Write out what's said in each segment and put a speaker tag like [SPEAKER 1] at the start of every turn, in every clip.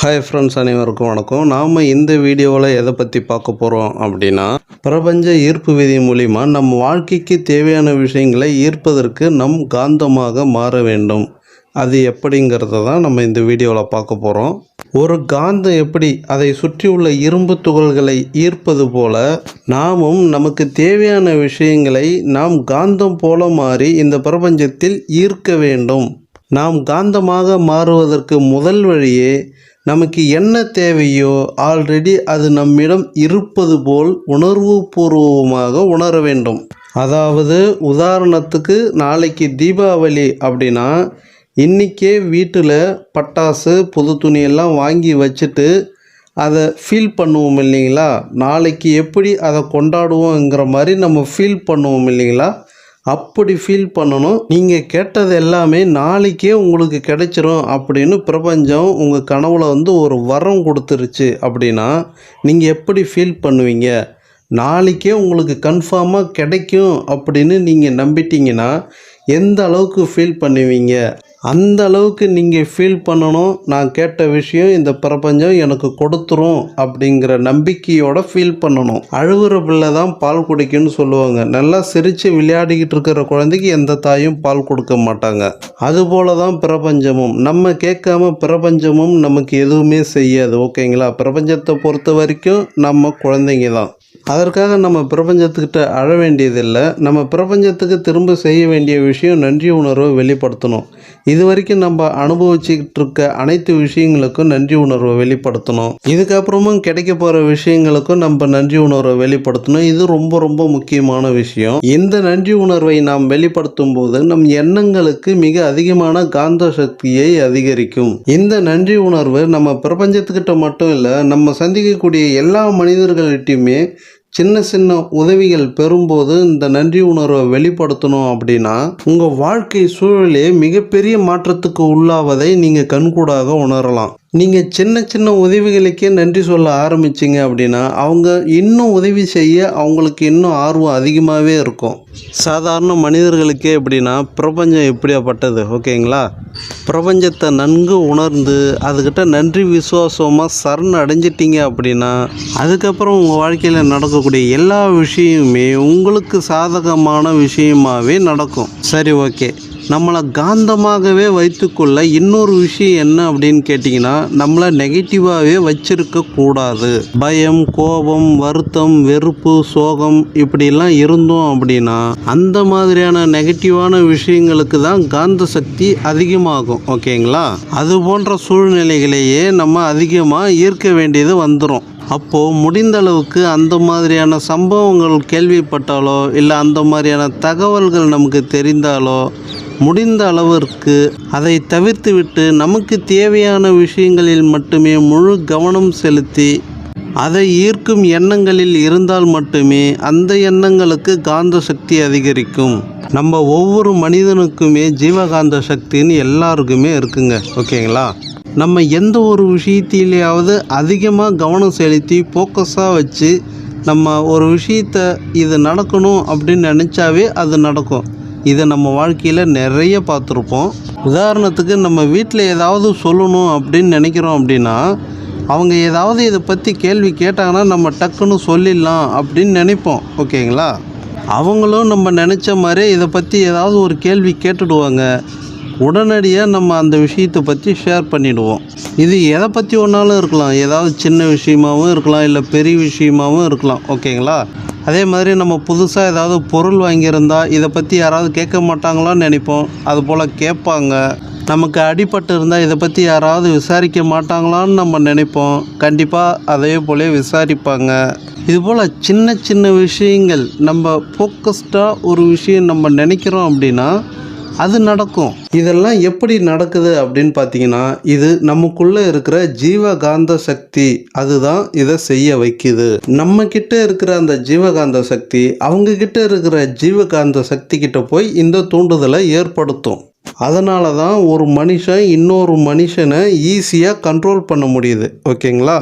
[SPEAKER 1] Hi friends அனைவருக்கும் வணக்கம். நாம் இந்த வீடியோவில் எதை பற்றி பார்க்க போகிறோம் அப்படின்னா பிரபஞ்ச ஈர்ப்பு விதி மூலிமா நம் வாழ்க்கைக்கு தேவையான விஷயங்களை ஈர்ப்பதற்கு நம் காந்தமாக மாற வேண்டும். அது எப்படிங்கிறத தான் நம்ம இந்த வீடியோவில் பார்க்க போகிறோம் ஒரு காந்தம் எப்படி அதை சுற்றியுள்ள இரும்பு துகள்களை ஈர்ப்பது போல நாமும் நமக்கு தேவையான விஷயங்களை நாம் காந்தம் போல மாறி இந்த பிரபஞ்சத்தில் ஈர்க்க வேண்டும். நாம் காந்தமாக மாறுவதற்கு முதல் வழியே நமக்கு என்ன தேவையோ ஆல்ரெடி அது நம்மிடம் இருப்பது போல் உணர்வு பூர்வமாக உணர வேண்டும். அதாவது உதாரணத்துக்கு நாளைக்கு தீபாவளி அப்படின்னா இன்றைக்கே வீட்டில் பட்டாசு புது துணியெல்லாம் வாங்கி வச்சுட்டு அதை ஃபீல் பண்ணுவோம் இல்லைங்களா? நாளைக்கு எப்படி அதை கொண்டாடுவோங்கிற மாதிரி நம்ம ஃபீல் பண்ணுவோம் இல்லைங்களா? அப்படி ஃபீல் பண்ணணும். நீங்கள் கேட்டது எல்லாமே நாளைக்கே உங்களுக்கு கிடைச்சிரும் அப்படின்னு பிரபஞ்சம் உங்கள் கனவுல வந்து ஒரு வரம் கொடுத்துருச்சு அப்படின்னா நீங்கள் எப்படி ஃபீல் பண்ணுவீங்க? நாளைக்கே உங்களுக்கு கன்ஃபார்மாக கிடைக்கும் அப்படின்னு நீங்கள் நம்பிட்டீங்கன்னா எந்த அளவுக்கு ஃபீல் பண்ணுவீங்க? அந்த அளவுக்கு நீங்கள் ஃபீல் பண்ணணும். நான் கேட்ட விஷயம் இந்த பிரபஞ்சம் எனக்கு கொடுத்துரும் அப்படிங்கிற நம்பிக்கையோட ஃபீல் பண்ணணும். அழுகுற பிள்ளை தான் பால் குடிக்கும்னு சொல்லுவாங்க. நல்லா சிரித்து விளையாடிக்கிட்டு இருக்கிற குழந்தைக்கு எந்த தாயும் பால் கொடுக்க மாட்டாங்க. அதுபோல தான் பிரபஞ்சமும். நம்ம கேட்காம பிரபஞ்சமும் நமக்கு எதுவுமே செய்யாது. ஓகேங்களா? பிரபஞ்சத்தை பொறுத்த வரைக்கும் நம்ம குழந்தைங்க தான். அதற்காக நம்ம பிரபஞ்சத்துக்கிட்ட அழ வேண்டியதில்லை. நம்ம பிரபஞ்சத்துக்கு திரும்ப செய்ய வேண்டிய விஷயம் நன்றி உணர்வை வெளிப்படுத்தணும். இது வரைக்கும் நம்ம அனுபவிச்சுக்கிட்டு இருக்க அனைத்து விஷயங்களுக்கும் நன்றி உணர்வை வெளிப்படுத்தணும். இதுக்கப்புறமும் கிடைக்க போகிற விஷயங்களுக்கும் நம்ம நன்றி உணர்வை வெளிப்படுத்தணும். இது ரொம்ப ரொம்ப முக்கியமான விஷயம். இந்த நன்றி உணர்வை நாம் வெளிப்படுத்தும் போது நம் எண்ணங்களுக்கு மிக அதிகமான காந்த சக்தியை அதிகரிக்கும். இந்த நன்றி உணர்வு நம்ம பிரபஞ்சத்துக்கிட்ட மட்டும் இல்லை நம்ம சந்திக்கக்கூடிய எல்லா மனிதர்கள்ட்டையுமே சின்ன சின்ன உதவிகள் பெறும்போது இந்த நன்றி உணர்வை வெளிப்படுத்தணும் அப்படின்னா உங்கள் வாழ்க்கை சூழலே மிகப்பெரிய மாற்றத்துக்கு உள்ளாவதை நீங்கள் கண்கூடாக உணரலாம். நீங்கள் சின்ன சின்ன உதவிகளுக்கே நன்றி சொல்ல ஆரம்பிச்சிங்க அப்படின்னா அவங்க இன்னும் உதவி செய்ய அவங்களுக்கு இன்னும் ஆர்வம் அதிகமாகவே இருக்கும். சாதாரண மனிதர்களுக்கே எப்படின்னா பிரபஞ்சம் எப்படியாப்பட்டது ஓகேங்களா? பிரபஞ்சத்தை நன்கு உணர்ந்து அதுக்கிட்ட நன்றி விசுவாசமாக சரண் அடைஞ்சிட்டிங்க அப்படின்னா அதுக்கப்புறம் உங்கள் வாழ்க்கையில் நடக்கக்கூடிய எல்லா விஷயமுமே உங்களுக்கு சாதகமான விஷயமாகவே நடக்கும். சரி ஓகே. நம்மளை காந்தமாகவே வைத்துக்கொள்ள இன்னொரு விஷயம் என்ன அப்படின்னு கேட்டிங்கன்னா நம்மளை நெகட்டிவாகவே வச்சிருக்க கூடாது. பயம் கோபம் வருத்தம் வெறுப்பு சோகம் இப்படிலாம் இருந்தோம் அப்படின்னா அந்த மாதிரியான நெகட்டிவான விஷயங்களுக்கு தான் காந்த சக்தி அதிகமாகும் ஓகேங்களா? அது போன்ற சூழ்நிலைகளையே நம்ம அதிகமாக ஈர்க்க வேண்டியது வந்துடும் அப்போது முடிந்த அளவுக்கு அந்த மாதிரியான சம்பவங்கள் கேள்விப்பட்டாலோ இல்லை அந்த மாதிரியான தகவல்கள் நமக்கு தெரிந்தாலோ முடிந்த அளவிற்கு அதை தவிர்த்துவிட்டு நமக்கு தேவையான விஷயங்களில் மட்டுமே முழு கவனம் செலுத்தி அதை ஈர்க்கும் எண்ணங்களில் இருந்தால் மட்டுமே அந்த எண்ணங்களுக்கு காந்த சக்தி அதிகரிக்கும். நம்ம ஒவ்வொரு மனிதனுக்குமே ஜீவகாந்த சக்தின்னு எல்லாருக்குமே இருக்குங்க. ஓகேங்களா? நம்ம எந்த ஒரு விஷயத்திலேயாவது அதிகமாக கவனம் செலுத்தி ஃபோக்கஸாக வச்சு நம்ம ஒரு விஷயத்தை இது நடக்கணும் அப்படின்னு நினச்சாவே அது நடக்கும். இதை நம்ம வாழ்க்கையில் நிறைய பார்த்துருப்போம். உதாரணத்துக்கு நம்ம வீட்டில் ஏதாவது சொல்லணும் அப்படின்னு நினைக்கிறோம் அப்படின்னா அவங்க ஏதாவது இதை பற்றி கேள்வி கேட்டாங்கன்னா நம்ம டக்குன்னு சொல்லிடலாம் அப்படின்னு நினைப்போம் ஓகேங்களா? அவங்களும் நம்ம நினச்ச மாதிரி இதை பற்றி ஏதாவது ஒரு கேள்வி கேட்டுடுவாங்க. உடனடியாக நம்ம அந்த விஷயத்தை பற்றி ஷேர் பண்ணிவிடுவோம் இது எதை பற்றி ஒன்றாலும் இருக்கலாம். ஏதாவது சின்ன விஷயமாகவும் இருக்கலாம் இல்லை பெரிய விஷயமாகவும் இருக்கலாம் ஓகேங்களா? அதே மாதிரி நம்ம புதுசாக ஏதாவது பொருள் வாங்கியிருந்தால் இதை பற்றி யாராவது கேட்க மாட்டாங்களான்னு நினைப்போம். அதுபோல் கேட்பாங்க. நமக்கு அடிபட்டு இருந்தால் இதை பற்றி யாராவது விசாரிக்க மாட்டாங்களான்னு நம்ம நினைப்போம். கண்டிப்பாக அதே போல விசாரிப்பாங்க. இதுபோல் சின்ன சின்ன விஷயங்கள் நம்ம ஃபோக்கஸ்டாக ஒரு விஷயம் நம்ம நினைக்கிறோம் அப்படின்னா அது நடக்கும். இதெல்லாம் எப்படி நடக்குது அப்படின்னு பார்த்தீங்கன்னா இது நமக்குள்ளே இருக்கிற ஜீவகாந்த சக்தி அதுதான் இதை செய்ய வைக்குது. நம்ம கிட்ட இருக்கிற அந்த ஜீவகாந்த சக்தி அவங்க கிட்ட இருக்கிற ஜீவகாந்த சக்தி கிட்ட போய் இந்த தூண்டுதலை ஏற்படுத்தும். அதனால தான் ஒரு மனுஷன் இன்னொரு மனுஷனை ஈஸியாக கண்ட்ரோல் பண்ண முடியுது. ஓகேங்களா?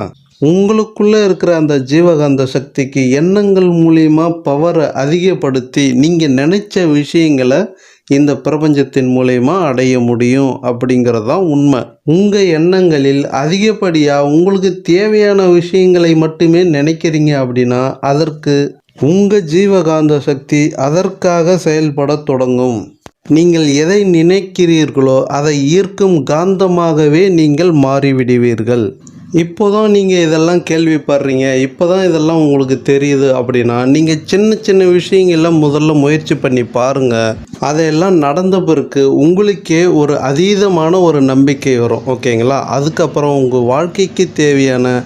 [SPEAKER 1] உங்களுக்குள்ளே இருக்கிற அந்த ஜீவகாந்த சக்திக்கு எண்ணங்கள் மூலியமாக பவரை அதிகப்படுத்தி நீங்கள் நினச்ச விஷயங்களை இந்த பிரபஞ்சத்தின் மூலயமா அடைய முடியும் அப்படிங்கிறது தான் உண்மை. உங்கள் எண்ணங்களில் அதிகப்படியாக உங்களுக்கு தேவையான விஷயங்களை மட்டுமே நினைக்கிறீங்க அப்படின்னா அதற்கு உங்கள் ஜீவகாந்த சக்தி அதற்காக செயல்படத் தொடங்கும். நீங்கள் எதை நினைக்கிறீர்களோ அதை ஈர்க்கும் காந்தமாகவே நீங்கள் மாறிவிடுவீர்கள். இப்போ தான் நீங்கள் இதெல்லாம் கேள்விப்படுறீங்க. இப்போ தான் இதெல்லாம் உங்களுக்கு தெரியுது அப்படின்னா நீங்கள் சின்ன சின்ன விஷயங்கள்லாம் முதல்ல முயற்சி பண்ணி பாருங்கள் அதையெல்லாம் நடந்த பிறகு உங்களுக்கே ஒரு அதீதமான ஒரு நம்பிக்கை வரும். ஓகேங்களா? அதுக்கப்புறம் உங்கள் வாழ்க்கைக்கு தேவையான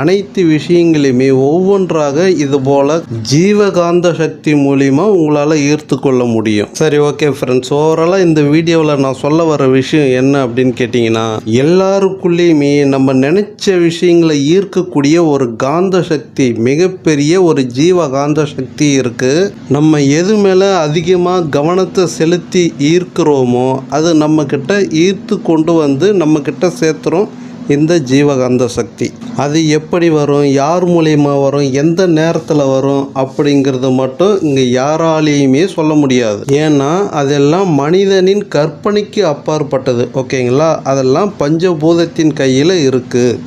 [SPEAKER 1] அனைத்து விஷயங்களையுமே ஒவ்வொன்றாக இது போல ஜீவகாந்த சக்தி மூலிமா உங்களால் ஈர்த்து கொள்ள முடியும். சரி ஓகே ஃப்ரெண்ட்ஸ் ஓவராலாக இந்த வீடியோவில் நான் சொல்ல வர விஷயம் என்ன அப்படின்னு கேட்டிங்கன்னா எல்லாருக்குள்ளேயுமே நம்ம நினச்ச விஷயங்களை ஈர்க்கக்கூடிய ஒரு காந்த சக்தி மிகப்பெரிய ஒரு ஜீவகாந்த சக்தி இருக்குது நம்ம எது மேலே அதிகமாக கவனத்தை செலுத்தி ஈர்க்கிறோமோ அது நம்மக்கிட்ட ஈர்த்து கொண்டு வந்து நம்மக்கிட்ட சேர்த்துறோம் இந்த ஜீவகாந்த சக்தி. அது எப்படி வரும்? யார் மூலயமா வரும்? எந்த நேரத்தில் வரும்? அப்படிங்கிறது மட்டும் இங்கே யாராலேயுமே சொல்ல முடியாது. ஏன்னா அதெல்லாம் மனிதனின் கற்பனைக்கு அப்பாற்பட்டது. ஓகேங்களா? அதெல்லாம் பஞ்சபூதத்தின் கையில் இருக்குது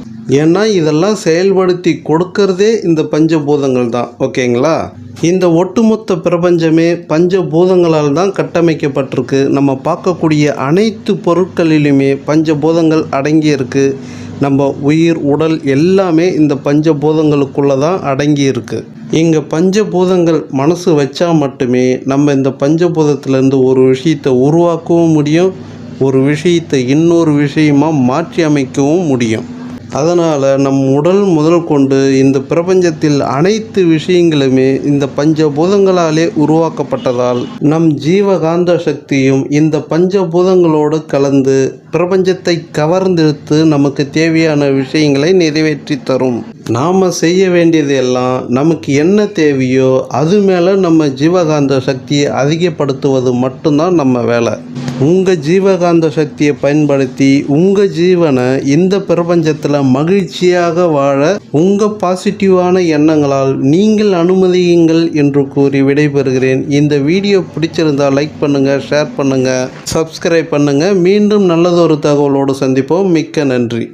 [SPEAKER 1] ஏன்னா இதெல்லாம் செயல்படுத்தி கொடுக்கறதே இந்த பஞ்சபூதங்கள் தான் ஓகேங்களா? இந்த ஒட்டுமொத்த பிரபஞ்சமே பஞ்சபூதங்களால் தான் கட்டமைக்கப்பட்டிருக்கு. நம்ம பார்க்கக்கூடிய அனைத்து பொருட்களிலுமே பஞ்சபூதங்கள் அடங்கியிருக்கு. நம்ம உயிர் உடல் எல்லாமே இந்த பஞ்சபூதங்களுக்குள்ளே தான் அடங்கி இருக்கு இங்கே பஞ்சபூதங்கள் மனசு வச்சா மட்டுமே நம்ம இந்த பஞ்சபூதத்திலேருந்து ஒரு விஷயத்தை உருவாக்கவும் முடியும் ஒரு விஷயத்தை இன்னொரு விஷயமாக மாற்றி அமைக்கவும் முடியும். அதனால் நம் உடல் முதல் கொண்டு இந்த பிரபஞ்சத்தில் அனைத்து விஷயங்களுமே இந்த பஞ்சபூதங்களாலே உருவாக்கப்பட்டதால் நம் ஜீவகாந்த சக்தியும் இந்த பஞ்சபூதங்களோடு கலந்து பிரபஞ்சத்தை கவர்ந்தெடுத்து நமக்கு தேவையான விஷயங்களை நிறைவேற்றி தரும். நாம் செய்ய வேண்டியது எல்லாம் நமக்கு என்ன தேவையோ அது மேலே நம்ம ஜீவகாந்த சக்தியை அதிகப்படுத்துவது மட்டும்தான் நம்ம வேலை. உங்கள் ஜீவகாந்த சக்தியை பயன்படுத்தி உங்கள் ஜீவனை இந்த பிரபஞ்சத்தில் மகிழ்ச்சியாக வாழ உங்கள் பாசிட்டிவான எண்ணங்களால் நீங்கள் அனுமதியுங்கள் என்று கூறி விடைபெறுகிறேன். இந்த வீடியோ பிடிச்சிருந்தால் லைக் பண்ணுங்கள் ஷேர் பண்ணுங்கள் சப்ஸ்கிரைப் பண்ணுங்கள் மீண்டும் நல்லதொரு தகவலோடு சந்திப்போம். மிக்க நன்றி.